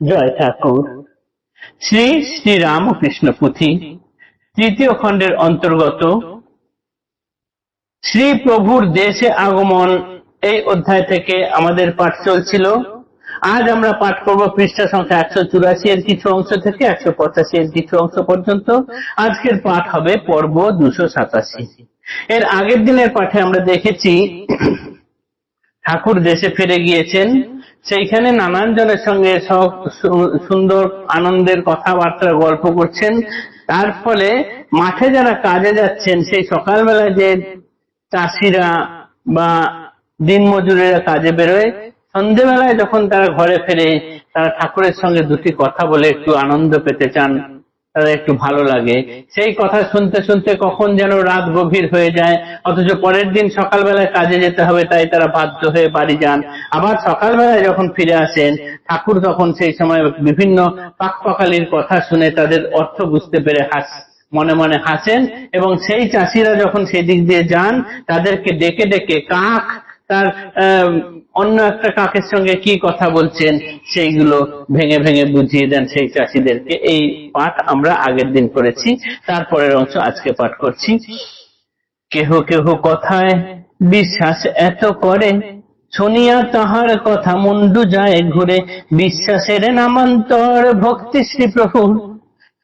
জয় ঠাকুর শ্রী শ্রী রামকৃষ্ণ পুঁথি, তৃতীয় খণ্ডের অন্তর্গত। শ্রী প্রভুর দেশে আগমন এই অধ্যায় থেকে আমাদের পাঠ চলছিল। আজ আমরা পাঠ করব পৃষ্ঠা সংখ্যা একশো চুরাশি এর কিছু অংশ থেকে একশো পঁচাশি এর কিছু অংশ পর্যন্ত। আজকের পাঠ হবে পর্ব দুশো সাতাশি। এর আগের দিনের পাঠে আমরা দেখেছি ঠাকুর দেশে ফিরে গিয়েছেন। সেইখানে নানান জনের সঙ্গে সব সুন্দর আনন্দের কথাবার্তা গল্প করছেন। তার ফলে মাঠে যারা কাজে যাচ্ছেন, সেই সকালবেলায় যে চাষিরা বা দিনমজুরেরা কাজে বেরোয়, সন্ধেবেলায় যখন তারা ঘরে ফেরে, তারা ঠাকুরের সঙ্গে দুটি কথা বলে একটু আনন্দ পেতে চান। তাদের একটু ভালো লাগে। সেই কথা শুনতে শুনতে কখন যেন রাত গভীর হয়ে যায় অথচ পরের দিন সকালবেলায় কাজে যেতে হবে তাই তারা বাধ্য হয়ে বাড়ি যান। আবার সকালবেলায় যখন ফিরে আসেন ঠাকুর তখন সেই সময় বিভিন্ন পাকপাকালির কথা শুনে তাদের অর্থ বুঝতে পেরে হাস মনে মনে হাসেন এবং সেই চাষিরা যখন সেদিক দিয়ে যান তাদেরকে ডেকে ডেকে কাক তার অন্য একটা কাকের সঙ্গে কি কথা বলছেন, সেইগুলো ভেঙে ভেঙে বুঝিয়ে দেন সেই চাষিদেরকে। এই পাঠ আমরা আগের দিন করেছি, তারপরের অংশ আজকে পাঠ করছি। কেহ কেহ কথায় বিশ্বাস এত করে, শুনিয়া তাহার কথা মুন্ডু যায় ঘুরে। বিশ্বাসের নামান্তর ভক্তি শ্রী প্রভু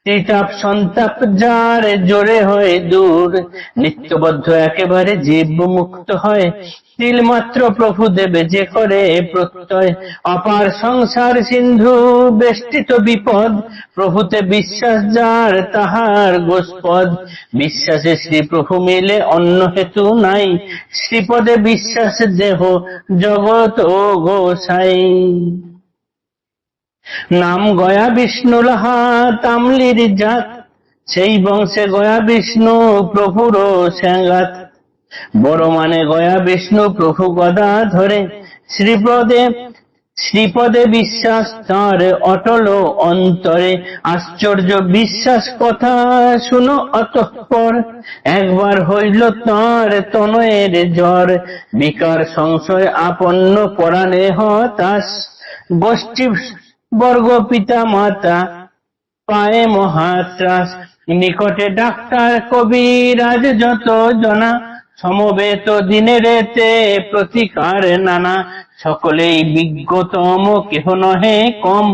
ত্রিতাপ সন্তাপ যার জোরে হয় দূর, নিত্যবদ্ধ একেবারে জীব মুক্ত হয়। তিল মাত্র প্রভু দেবে যে করে প্রত্যয়, অপার সংসার সিন্ধু বেষ্টিত বিপদ। প্রভুতে বিশ্বাস যার, তাহার গোস্পদ বিশ্বাসে শ্রী প্রভু মিলে অন্য হেতু নাই। শ্রীপদে বিশ্বাস দেহ জগৎ ও গোসাই। নাম গয়া বিষ্ণু লাহা তামলির জাত। সেই বংশে গয়া বিষ্ণু প্রভুর স্যাঙ্গাত বড় মানে গয়া বিষ্ণু প্রভু গদা ধরে। শ্রীপদে শ্রীপদে বিশ্বাস তার অটল অন্তরে। আশ্চর্য বিশ্বাস কথা শুনো অতঃপর। একবার হইল তার তনয়ের জ্বর। বিকার সংশয় আপন্ন পরাণে হতাশ। গোষ্ঠী বর্গ পিতা মাতা, পায়ে মহাত্রাস নিকটে ডাক্তার, কবিরাজ যত জনা, সমবেত দিনে রেতে প্রতিকার নানা। সকলেই বিজ্ঞতম, কেহ নহে কম,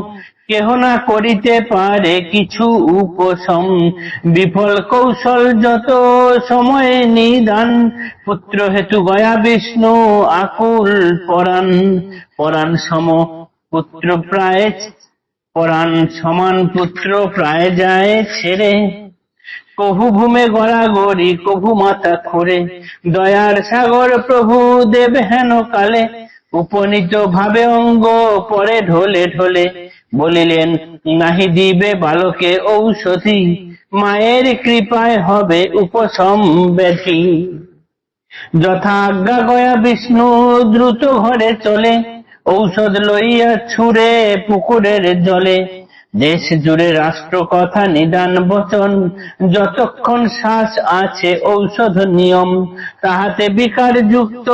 কেহ না করিতে পারে কিছু উপশম। বিফল কৌশল যত সময়ে নিদান, পুত্র হেতু গয়া বিষ্ণু আকুল পরাণ। পরাণ সম পুত্র প্রায়, পরাণ সমান পুত্র প্রায় যায় ছেড়ে। কভু ভূমে গড়াগড়ি কভু মাথা খোরে দয়ার সাগর প্রভু দেব হেন কালে। উপনীত ভাবে অঙ্গ পরে ঢোলে ঢোলে। বলিলেন, নাহি দিবে বালকে ঔষধি, মায়ের কৃপায় হবে উপশম ব্যাধি যথা আজ্ঞা গয়া বিষ্ণু দ্রুত ঘরে চলে। ঔষধ লইয়া ছুঁড়ে পুকুরের জলে। দেশ জুড়ে রাষ্ট্র কথা নিদান বচন, যতক্ষণ শ্বাস আছে ঔষধ নিয়ম, তাহাতে বিকার যুক্ত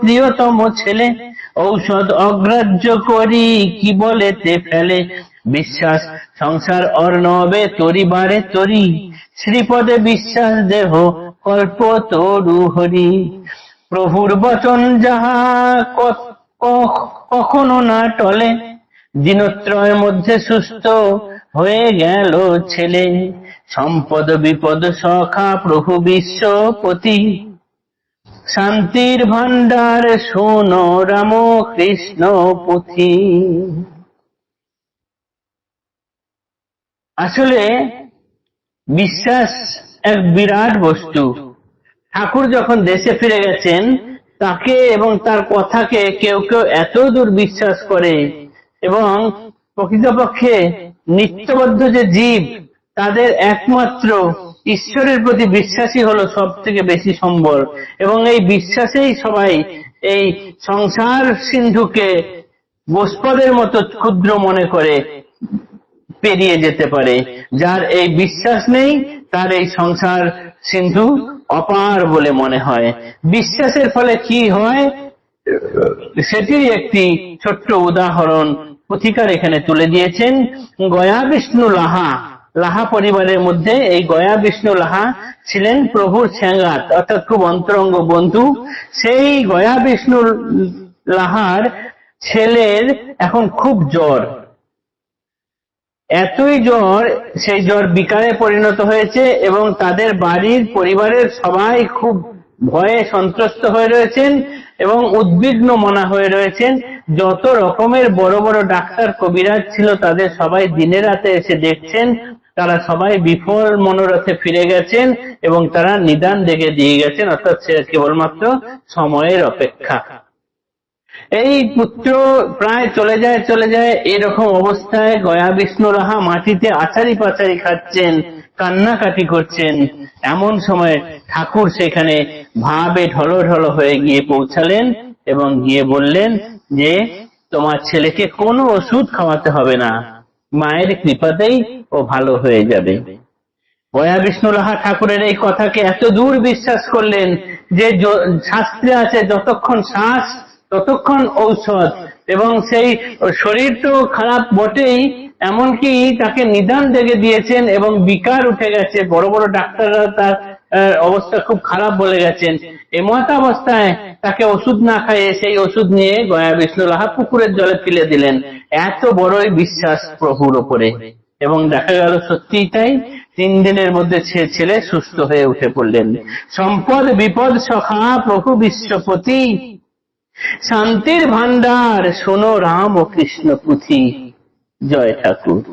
প্রিয়তম ছেলে। ঔষধ অগ্রাহ্য করি কি বলেতে ফেলে? বিশ্বাস, সংসার অর্ণবে তরিবারে তরি। শ্রীপদে বিশ্বাস দেহ, কল্প তরু হরি। প্রভুর বচন যাহা ক- ক- কখনো না টলে। দিনত্রয়ের মধ্যে সুস্থ হয়ে গেল ছেলে। সম্পদ, বিপদ, সখা, প্রভু বিশ্বপতি শান্তির ভান্ডার শোনো রাম কৃষ্ণ পুঁথি আসলে বিশ্বাস এক বিরাট বস্তু। ঠাকুর যখন দেশে ফিরে গেছেন তাকে এবং তার কথাকে কেউ কেউ এত দূর বিশ্বাস করে এবং প্রকৃতপক্ষে নিত্যবদ্ধ যে জীব, তাদের একমাত্র ঈশ্বরের প্রতি বিশ্বাসী হলো সব থেকে বেশি সম্বল। এবং এই বিশ্বাসেই সবাই এই সংসার সিন্ধুকে গোস্পদের মতো ক্ষুদ্র মনে করে পেরিয়ে যেতে পারে। যার এই বিশ্বাস নেই, তার এই সংসার সিন্ধু অপার বলে মনে হয়। বিশ্বাসের ফলে কি হয়? সেটির একটি ছোট্ট উদাহরণ প্রতিকার এখানে তুলে দিয়েছেন। গয়া বিষ্ণু লাহা লাহা পরিবারের মধ্যে এই গয়া বিষ্ণু লাহা ছিলেন প্রভুর স্যাঙ্গাত অর্থাৎ খুব অন্তরঙ্গ বন্ধু। সেই গয়া বিষ্ণু লাহার ছেলের এখন খুব জ্বর। এতই জ্বর, সেই জ্বর বিকারে পরিণত হয়েছে এবং তাদের বাড়ির পরিবারের সবাই খুব ভয়ে সন্ত্রস্ত হয়ে রয়েছেন এবং উদ্বিগ্ন মনা হয়ে রয়েছেন। যত রকমের বড় বড় ডাক্তার, কবিরাজ ছিল তাদের সবাই দিনে রাতে এসে দেখছেন, তারা সবাই বিফল মনোরথে ফিরে গেছেন এবং তারা নিদান দেখে দিয়ে গেছেন। অর্থাৎ সে কেবলমাত্র সময়ের অপেক্ষা। এই পুত্র প্রায় চলে যায় চলে যায়, এরকম অবস্থায় গয়া বিষ্ণু রাহা মাটিতে আচারি পাচারি খাচ্ছেন, কান্নাকাটি করছেন। এমন সময় ঠাকুর সেখানে ভাবে ঢলো ঢলো হয়ে গিয়ে পৌঁছালেন এবং গিয়ে বললেন যে, তোমার ছেলেকে কোনো ওষুধ খাওয়াতে হবে না। মায়ের কৃপাতেই ও ভালো হয়ে যাবে। গয়া বিষ্ণু লাহা ঠাকুরের এই কথাকে এত দূর বিশ্বাস করলেন যে শাস্ত্রে আছে, যতক্ষণ শ্বাস ততক্ষণ ঔষধ। এবং সেই শরীর তো খারাপ বটেই, এমনকি তাকে নিদান দেখে দিয়েছেন এবং বিকার উঠে গেছে। বড় বড় ডাক্তাররা তার অবস্থা খুব খারাপ বলে গেছেন। এমত অবস্থায় তাকে ওষুধ না খাইয়ে সেই ওষুধ নিয়ে গয়া বিষ্ণু লাহা পুকুরের জলে ফেলে দিলেন। এত বড়ই বিশ্বাস প্রভুর ওপরে এবং দেখা গেল সত্যিই তাই, তিন দিনের মধ্যে ছেলে সুস্থ হয়ে উঠে পড়লেন। সম্পদ, বিপদ, সখা, প্রভু, বিশ্বপতি শান্তির ভান্ডার শোনো রাম ও কৃষ্ণ পুঁথি। জয় ঠাকুর।